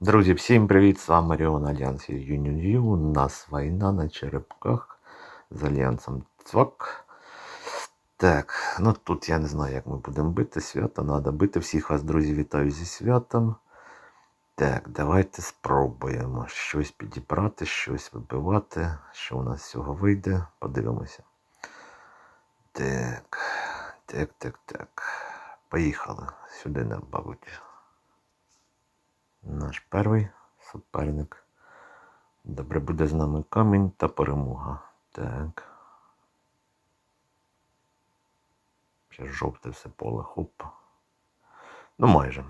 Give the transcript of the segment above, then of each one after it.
Друзі, всім привіт! З вами Ріон Альянс Union View. У нас війна на черепках з Альянсом Цвак. Так, ну тут я не знаю, як ми будемо бити. Свято треба бити. Всіх вас, друзі, вітаю зі святом. Так, давайте спробуємо щось підібрати, щось вибивати. Що у нас з цього вийде. Подивимося. Так, так, так, так. Поїхали. Сюди, не, мабуть. Наш перший суперник. Добре буде з нами камінь та перемога. Так. Ще жовте все поле. Хоп. Ну майже.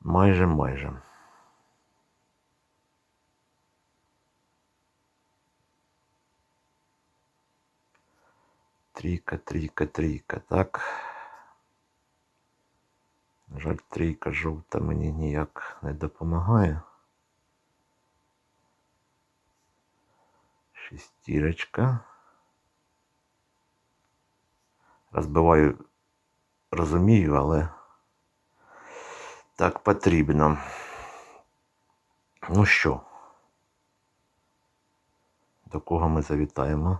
Майже, майже. Трійка, трійка, трійка, так. Жаль, трійка жовта мені ніяк не допомагає. Шестірочка. Розбиваю, розумію, але так потрібно. Ну що? До кого ми завітаємо?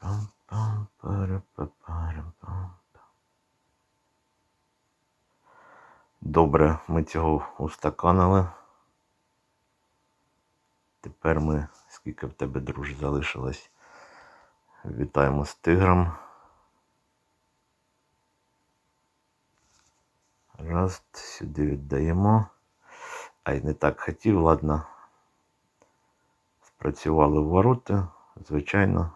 Пам-пам-парам-пам-пам. Добре, ми цього устаканили. Тепер ми, скільки в тебе, друже, залишилось. Вітаємо з тигром. Раз, сюди віддаємо. Ай, не так хотів, ладно. Спрацювали ворота, звичайно.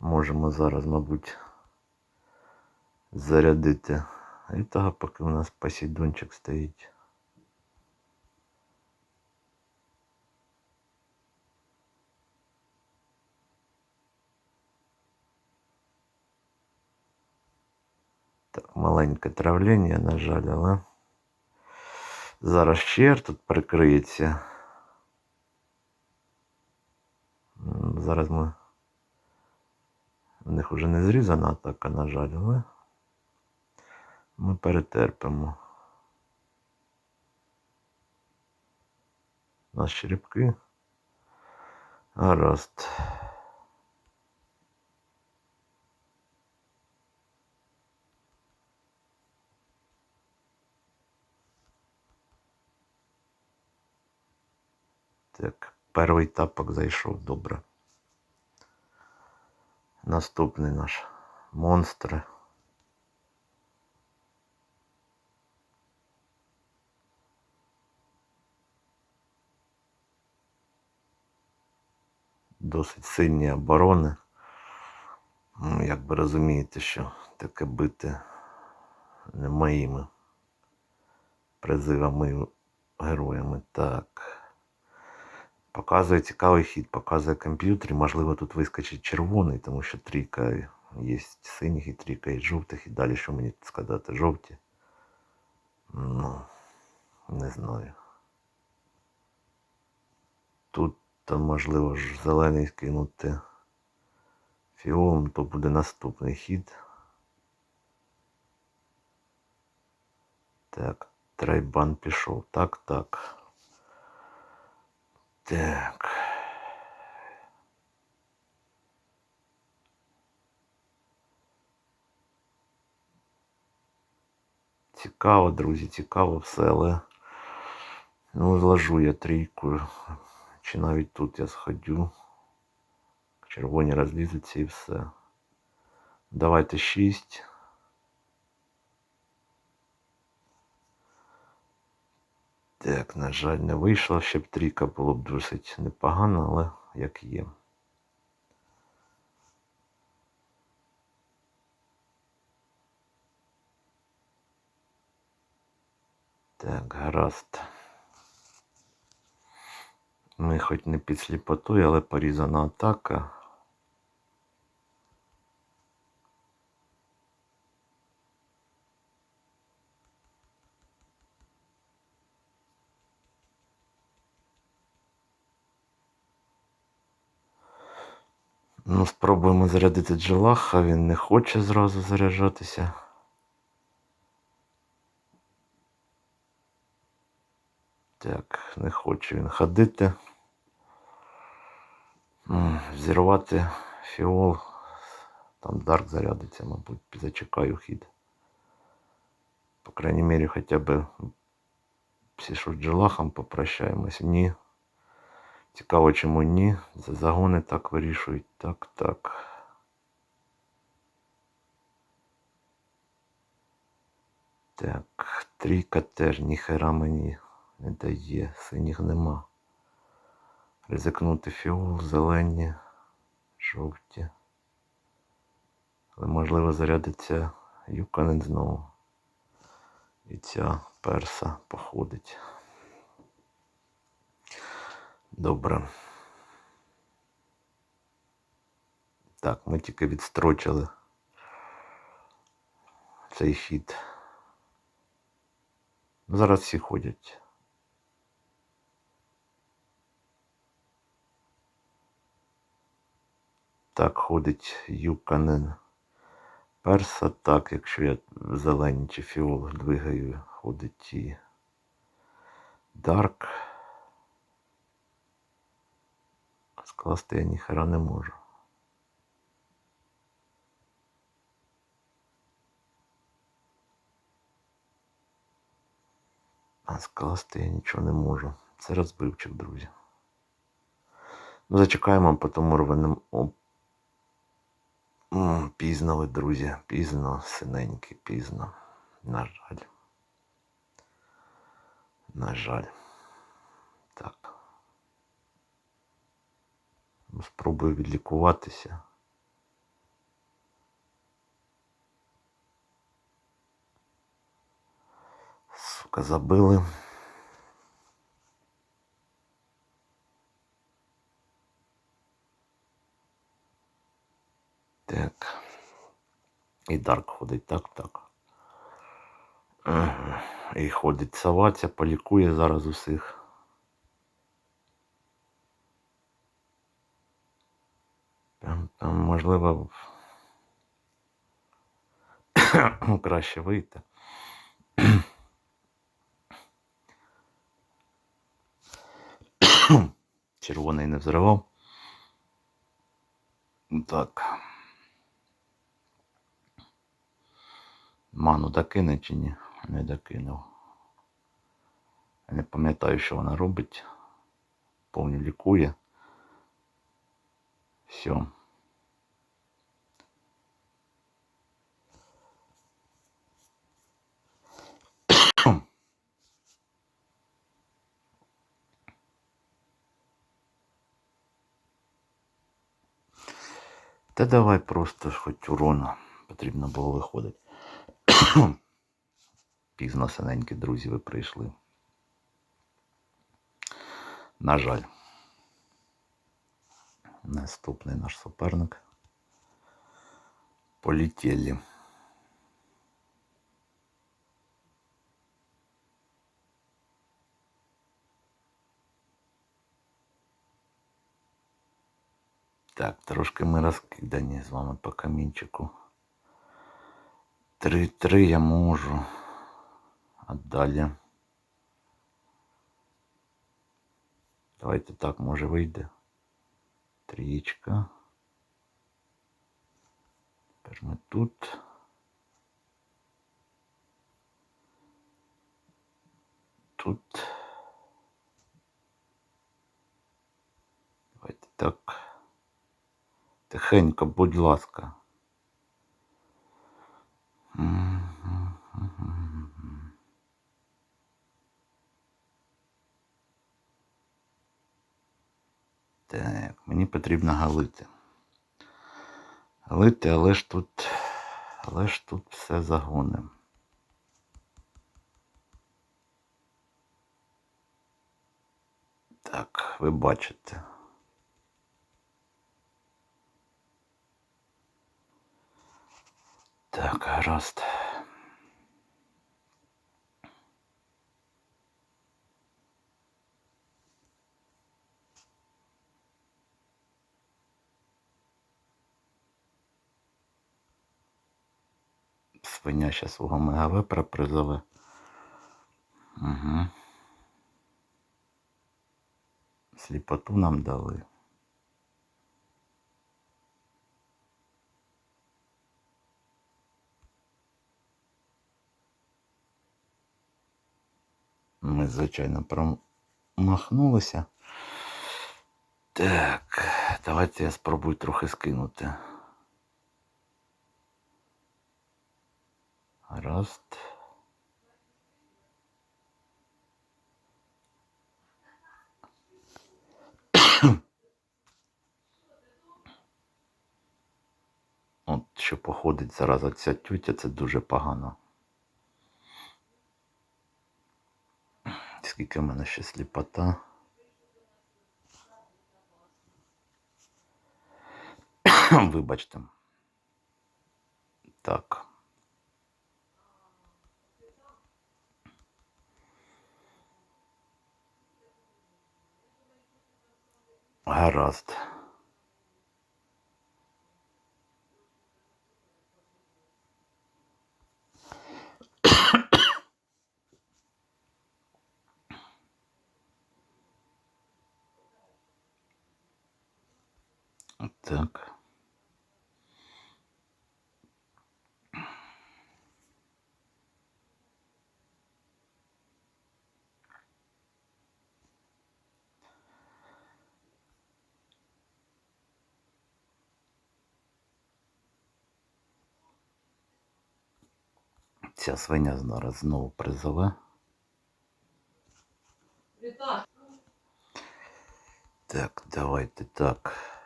Можемо зараз, мабуть, зарядити. І того, поки у нас посідончик стоїть. Так, маленьке травлення, на жаль, але зараз щер тут прикриється. Зараз ми в них вже не зрізана атака, на жаль, ми перетерпимо. Нас черепки. Гаразд. Так, перший тапок зайшов добре. Наступний наш монстр. Досить сильні оборони. Ну, Як ви розумієте, що таке бити не моїми призивами героями. Так. Показує цікавий хід, показує комп'ютер. Можливо, тут вискочить червоний, тому що трійка є синіх і трійка є жовтих. І далі що мені сказати? Жовті. Ну, не знаю. Тут то, можливо ж зелений кинути фіолом, то буде наступний хід. Так, трейбан пішов. Так, так. Так. Цікаво, друзі, цікаво все, але ну, зложу я трійку. Чи навіть тут я сходю. Червоні розлізуться і все. Давайте 6. Так, на жаль, не вийшло. Ще б трійка було б досить непогано, але як є. Так, гаразд. Ми хоч не під сліпотою, але порізана атака. Ну, Спробуємо зарядити джелаха, він не хоче зразу заряджатися. Так, не хоче він ходити. М, Зірвати фіол. Там Дарк зарядиться, мабуть, зачекаю хід. По крайній мірі, хоча б всі що попрощаємось. Ні. Цікаво, чому ні. За загони так вирішують. Так, так. Так, трійка теж ніхера мені не дає. Синіх нема. Ризикнути фіол, зелені, жовті. Але можливо зарядиться Юканен знову. І ця перса походить. Добре. Так, ми тільки відстрочили цей хід. Ну, Зараз всі ходять. Так ходить Юканен. Перса так, якщо я зелені чи фіол двигаю, ходить і Дарк. Скласти я ніхера не можу. А скласти я нічого не можу. Це розбивчик, друзі. Ну, зачекаємо, потім рванемо. М, Пізно ви, друзі, пізно, синенькі, пізно. На жаль. На жаль. Так. Спробую відлікуватися. Сука, забили. Так. І Дарк ходить так, так. І ходить сова, полікує зараз усіх. Там, там можливо краще вийти. Червоний не взривав. Так. Ману докине чи ні? Не докинув. Не пам'ятаю, що вона робить. Повністю лікує. Все. Та давай просто хоч урона. Потрібно було виходити. Пізно синенькі друзі ви прийшли. На жаль. Наступний наш суперник. Полетіли. Так, трошки ми розкидані з вами по камінчику. Три-три я можу. А далі. Давайте так, може вийде. Трієчка. Тепер ми тут. Тут. Давайте так. Тихенько, будь ласка. Так, мені потрібно галити. Галити, але ж тут, але ж тут все загоним. Так, ви бачите. Так, гаразд. Свиня ще свого мегавепра призове. Угу. Сліпоту нам дали. Ми, звичайно, промахнулися. Так, давайте я спробую трохи скинути. Раз. От що походить зараз ця тютя, це дуже погано. Скільки в мене ще сліпота. Вибачте. Так. Гаразд. Так. Ця свиня зараз знову призове. Так, давайте так.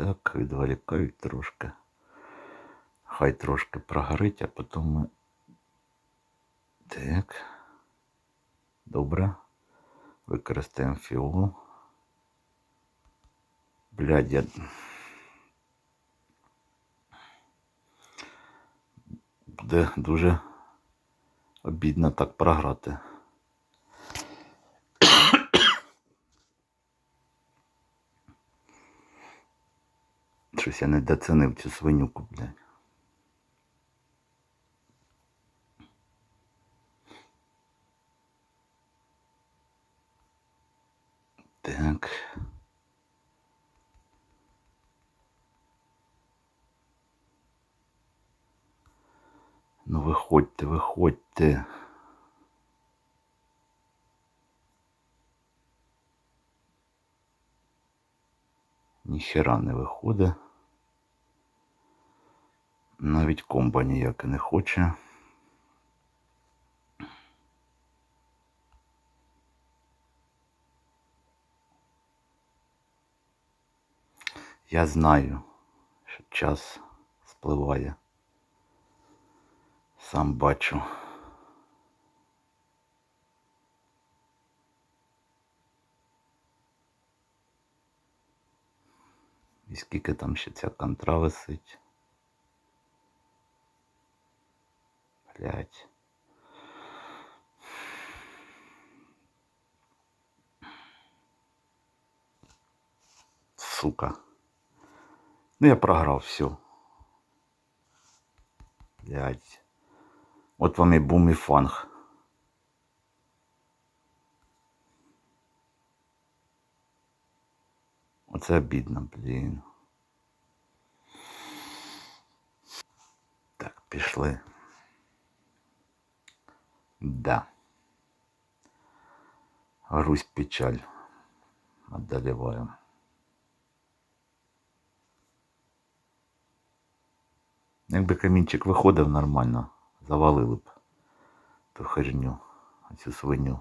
Так, відволікають трошки. Хай трошки прогорить, а потім ми. Так. Добре. Використаємо фіол. Блядь, я. Буде дуже обідно так програти. Щось я не доцінив цю свинюку, блядь. Так. Ну виходьте, виходьте. Ніхера не виходить. Навіть комба ніяка не хоче. Я знаю, що час спливає. Сам бачу. І скільки там ще ця контра висить. Блять. Сука. Ну я програв все. Блять. От вам і бум і фанг. Оце обідно, блін. Так, пішли. Да. Грусть печаль. Одолеваю. Якби камінчик виходив нормально, завалили б ту херню, цю свиню.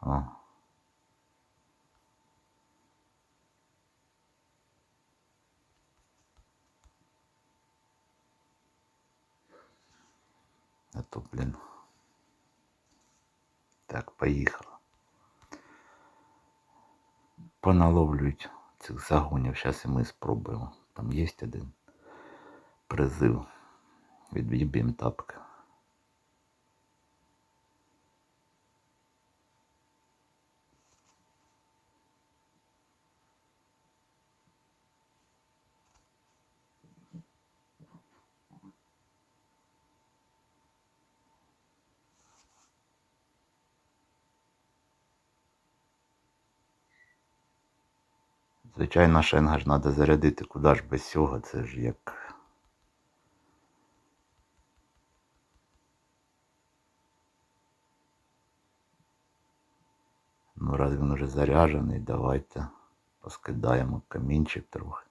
О. А то, блін. Так, поїхала. Поналовлюють цих загонів. Зараз і ми спробуємо. Там є один призив. Відб'ємо тапки. Звичайно, шенга ж треба зарядити, куди ж без цього, це ж як. Ну, раз він уже заряджений, давайте поскидаємо камінчик трохи.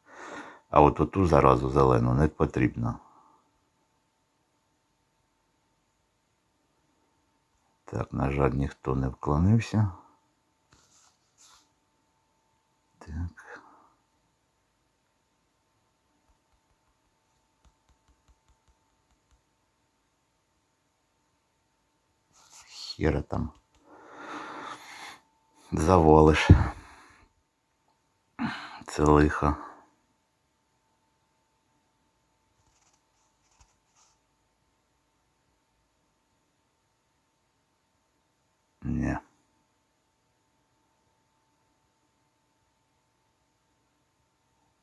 А от оту заразу зелену не потрібно. Так, на жаль, ніхто не вклонився. Хера там завалиш. Це лихо. Ні.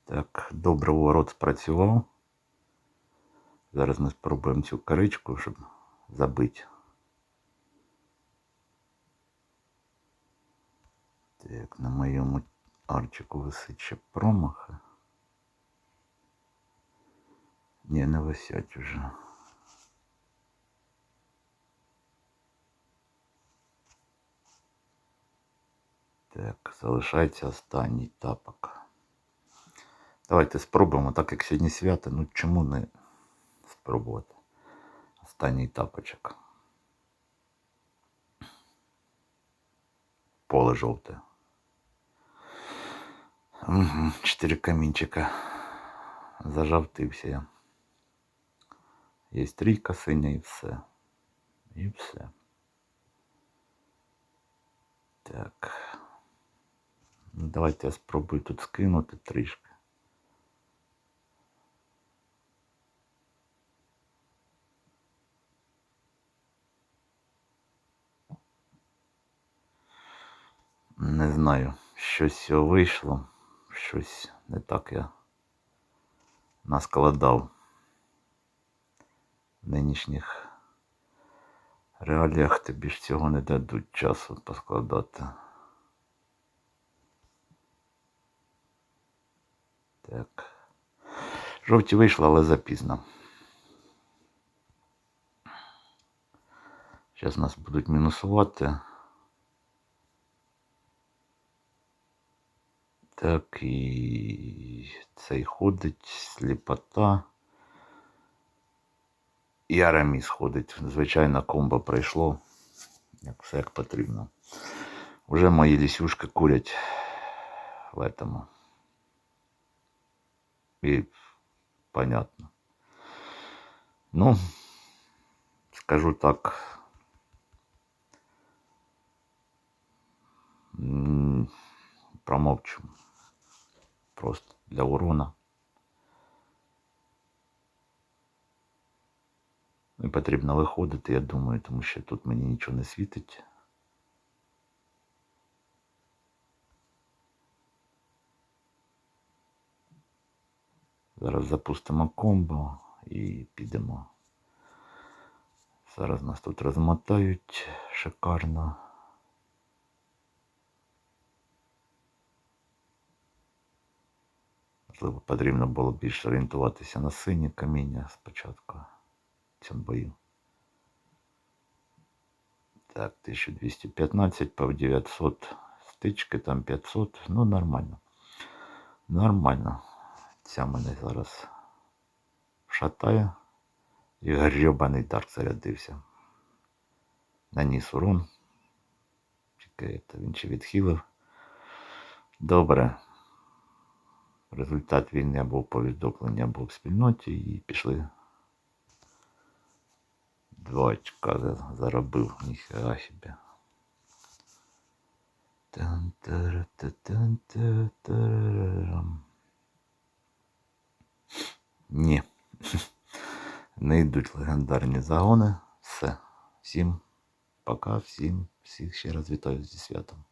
Так, добре ворот спрацював. Зараз ми спробуємо цю коричку, щоб забити. Так, на моєму арчику висить ще промах. Ні, не висять уже. Так, залишається останній тапок. Давайте спробуємо, так як сьогодні свято, ну чому не спробувати? Останній тапочок. Поле жовте. Угу, чотири камінчика. Зажавтився я. Є трійка синя і все. І все. Так. Давайте я спробую тут скинути трішки. Не знаю, щось вийшло, щось не так я наскладав в нинішніх реаліях тобі ж цього не дадуть часу поскладати. Так. Жовті вийшло, але запізно. Зараз нас будуть мінусувати. Так і цей ходить, сліпота. І Араміс ходить. Звичайно, комбо пройшло. Як все як потрібно. Уже мої лісюшки курять в этому. І понятно. Ну, скажу так. Промовчу. Просто для урона. Не потрібно виходити, я думаю, тому що тут мені нічого не світить. Зараз запустимо комбо і підемо. Зараз нас тут розмотають шикарно. Можливо, потрібно було більше орієнтуватися на синє каміння спочатку в цьому бою. Так, 1215, пав 900, стички там 500, ну нормально. Нормально. Ця мене зараз шатає. І грьобаний дарк зарядився. Наніс урон. Чекай, він чи відхилив. Добре. Результат війни або повідомлення або в спільноті і пішли. Два заробив, ніхера себе. Ні. Не йдуть легендарні загони. Все. Всім пока, всім, всіх ще раз вітаю зі святом.